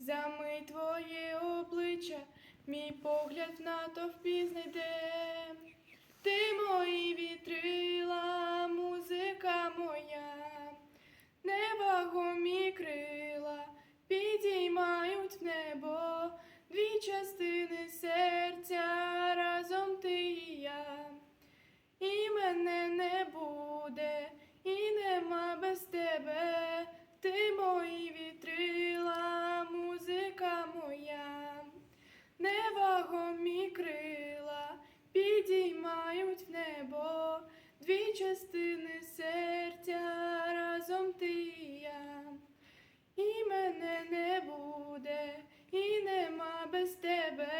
Замий твоє обличчя, мій погляд в натовпі знайде. Ти Богомі крила підіймають в небо дві частини серця разом ти і я. І мене не буде, і нема без тебе.